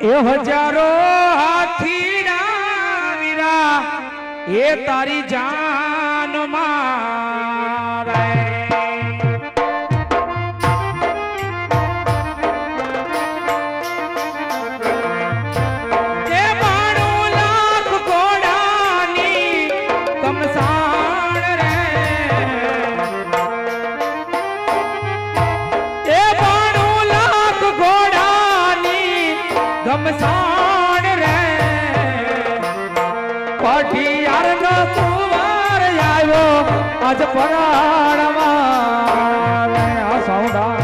એ હજારો હાથી ના વીરા એ તારી જાનમાં સમસાણ રે. પઠિયાર નો કુમાર આવ્યો આજ પરાણમાં સૌડા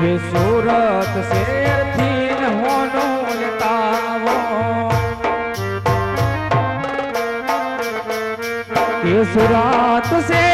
वे सूरत शेर थीन होनो लतावो के सूरत से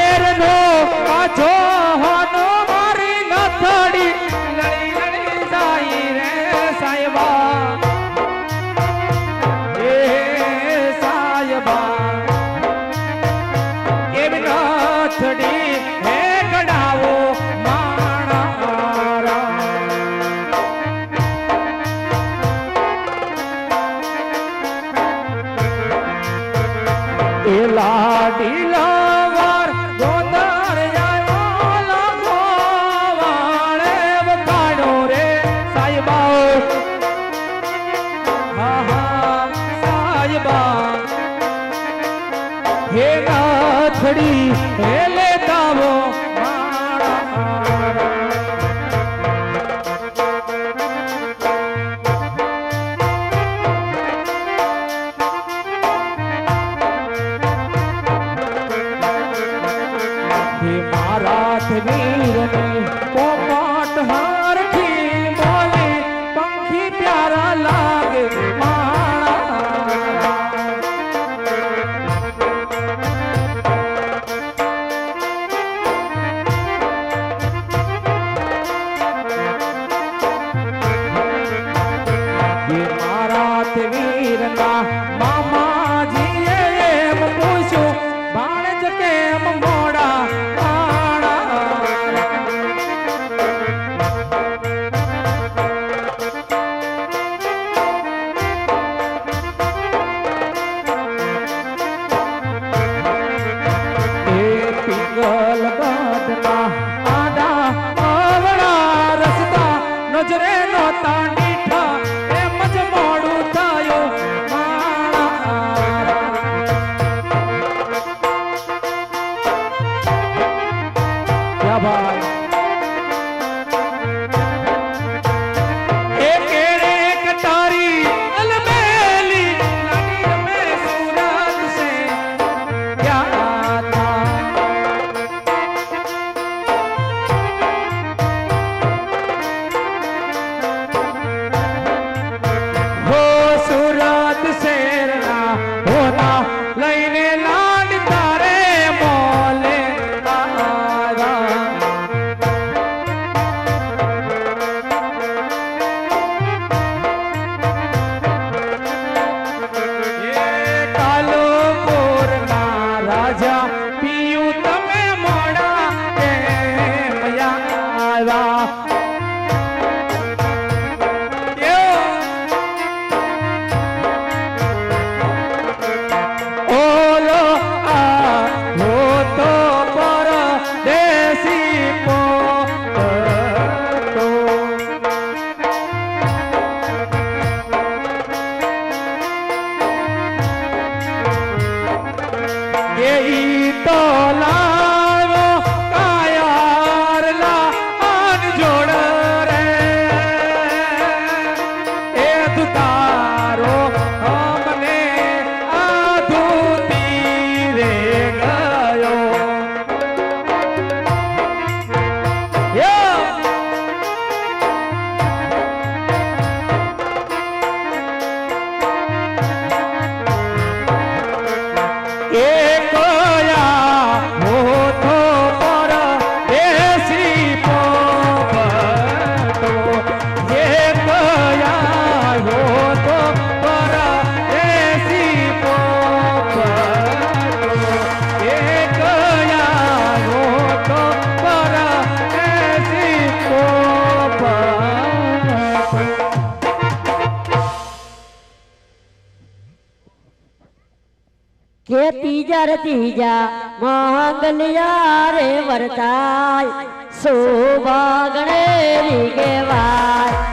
કે તીજા રે મંગલિયા રે વર્તાય સોભાગણે રીગેવાય કે